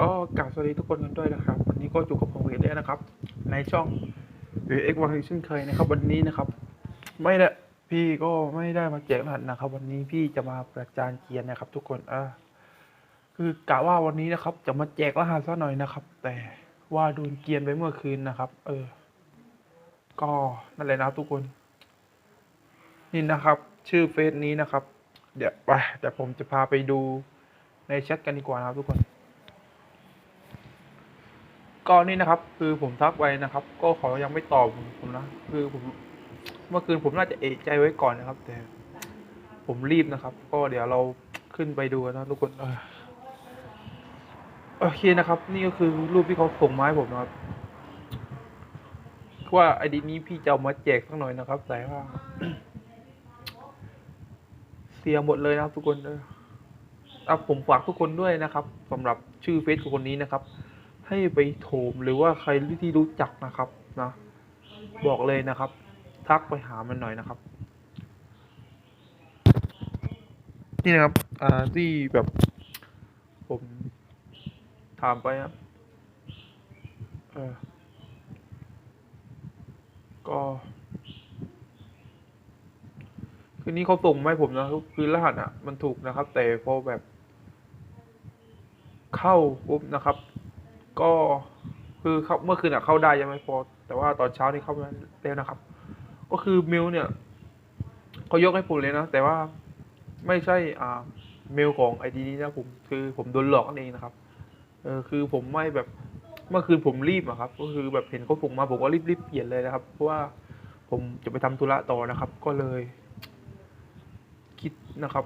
ก็กราบสวัสดีทุกคนกันด้วยนะครับ วันนี้ก็อยู่กับผมเวทได้นะครับ ในช่องเวทเอ็กวันเช่นเคยนะครับ วันนี้นะครับ ไม่ได้พี่ก็ไม่ได้มาแจกรหัสนะครับ วันนี้พี่จะมาประจานเกียร์นะครับ ทุกคนเออคือกะว่าวันนี้นะครับ จะมาแจกรหัสซะหน่อยนะครับ แต่ว่าโดนเกียนไปเมื่อคืนนะครับ เออ ก็นั่นแหละนะทุกคน นี่นะครับ ชื่อเฟซนี้นะครับ เดี๋ยวไปเดี๋ยวผมจะพาไปดูในแชทกันดีกว่านะครับทุกคน ก็นี่นะครับ คือผมทักไปนะครับ ก็เขายังไม่ตอบผมนะ คือผมเมื่อคืนผมน่าจะเอะใจไว้ก่อนนะครับ แต่ ผมรีบนะครับ ก็เดี๋ยวเราขึ้นไปดูนะทุกคนโอเคนะครับ นี่ก็คือรูปที่เขาส่งมาให้ผมนะครับว่าไอดีนี้พี่จะเอามาแจกสักหน่อยนะครับแต่ว่าเสียหมดเลยนะครับทุกคนเออเอาผมฝากทุกคนด้วยนะครับสำหรับชื่อเฟซของคนนี้นะครับ ให้ไปโถมหรือว่าใครที่รู้จักนะครับนะบอกเลยนะครับ ทักไปหามันหน่อยนะครับ นี่นะครับอ่าที่แบบผมถามไปครับเออก็คือนี้เขาส่งมาให้ผมนะคือรหัสอะ มันถูกนะครับ แต่พอแบบ เข้าปุ๊บนะครับ ก็คือเขาเมื่อคืนอะเข้าได้ยังไม่พอ แต่ว่าตอนเช้านี่เข้ามาแล้วนะครับ ก็คือเมลเนี่ยเขายกให้ผมเลยนะ แต่ว่าไม่ใช่อ่าเมลของไอดีนี้นะผมคือผมโดนหลอกนั่นเองนะครับเออคือผมไม่แบบเมื่อคืนผมรีบอะครับ ก็คือแบบเห็นเขาส่งมาผมก็รีบรีบเปลี่ยนเลยนะครับ เพราะว่าผมจะไปทำธุระต่อนะครับ ก็เลย คิดนะครับ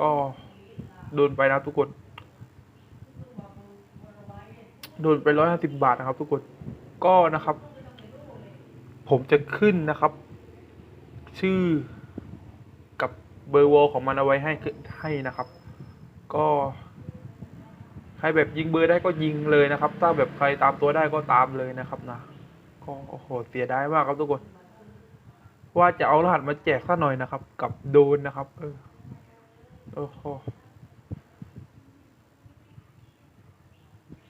ก็โดนไปนะทุกคน โดนไปร้อยห้าสิบบาทนะครับ ทุกคนก็นะครับ ผมจะขึ้นนะครับ ชื่อกับเบอร์วอลของมันเอาไว้ให้ให้นะครับ ก็ใครแบบยิงเบอร์ได้ก็ยิงเลยนะครับ ถ้าแบบใครตามตัวได้ก็ตามเลยนะครับนะก็โอ้โหเสียดายมากครับทุกคน ว่าจะเอารหัสมาแจกสักหน่อยนะครับ กับโดนนะครับ เออโอ้โห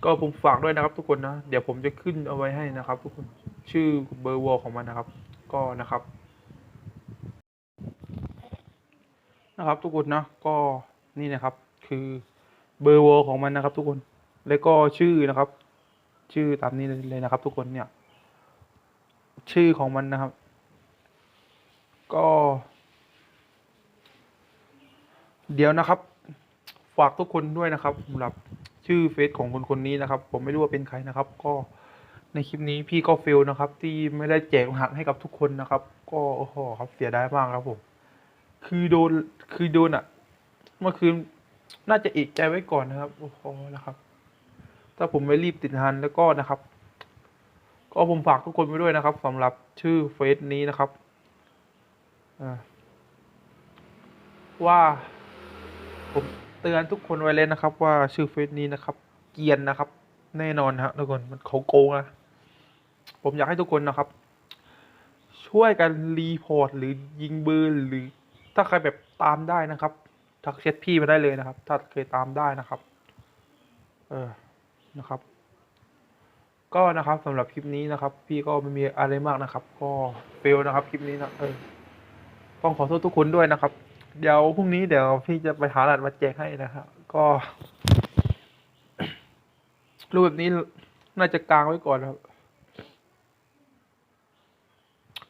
ก็ผมฝากด้วยนะครับทุกคนนะ เดี๋ยวผมจะขึ้นเอาไว้ให้นะครับ ทุกคนชื่อเบอร์วอลของมันนะครับ ก็นะครับ นะครับ ทุกคนนะ ก็นี่นะครับ คือเบอร์วอลของมันนะครับ ทุกคนแล้วก็ชื่อนะครับ ชื่อตามนี้เลยนะครับ ทุกคนเนี่ย ชื่อของมันนะครับ ก็ เดี๋ยวนะครับ ฝากทุกคนด้วยนะครับสำหรับ ชื่อเฟซของคนคนนี้นะครับ ผมไม่รู้ว่าเป็นใครนะครับ ก็ในคลิปนี้พี่ก็เฟลนะครับ ที่ไม่ได้แจกรหัสให้กับทุกคนนะครับ ก็โอ้โหครับเสียดายมากครับผมคือโดนคือโดนอะเมื่อคืนน่าจะเอกใจไว้ก่อนนะครับโอ้โหนะครับ ถ้าผมไม่รีบติดทันแล้วก็นะครับ ก็ผมฝากทุกคนไว้ด้วยนะครับสำหรับชื่อเฟซนี้นะครับว่าผม เตือนทุกคนไว้เลยนะครับ ว่าชื่อเฟซนี้นะครับ เกียนนะครับ แน่นอนฮะทุกคนมันเขาโกงนะผมอยากให้ทุกคนนะครับ ช่วยกันรีพอร์ตหรือยิงเบอร์หรือถ้าใครแบบตามได้นะครับ ทักเช็ดพี่มาได้เลยนะครับ ถ้าเคยตามได้นะครับ เออนะครับ ก็นะครับสำหรับคลิปนี้นะครับ พี่ก็ไม่มีอะไรมากนะครับ ก็เฟลนะครับ คลิปนี้นะเออต้องขอโทษทุกคนด้วยนะครับ เดี๋ยวพรุ่งนี้เดี๋ยวพี่จะไปหาหลัดมาแจกให้นะครับก็รูปแบบนี้น่าจะกลางไว้ก่อนครับ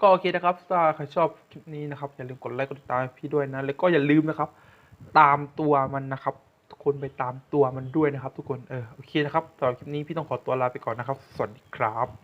ก็โอเคนะครับถ้าใครชอบคลิปนี้นะครับ อย่าลืมกดไลค์กดติดตามพี่ด้วยนะ แล้วก็อย่าลืมนะครับ ตามตัวมันนะครับทุกคนไปตามตัวมันด้วยนะครับ ทุกคนเออโอเคนะครับสำหรับคลิปนี้พี่ต้องขอตัวลาไปก่อนนะครับ สวัสดีครับ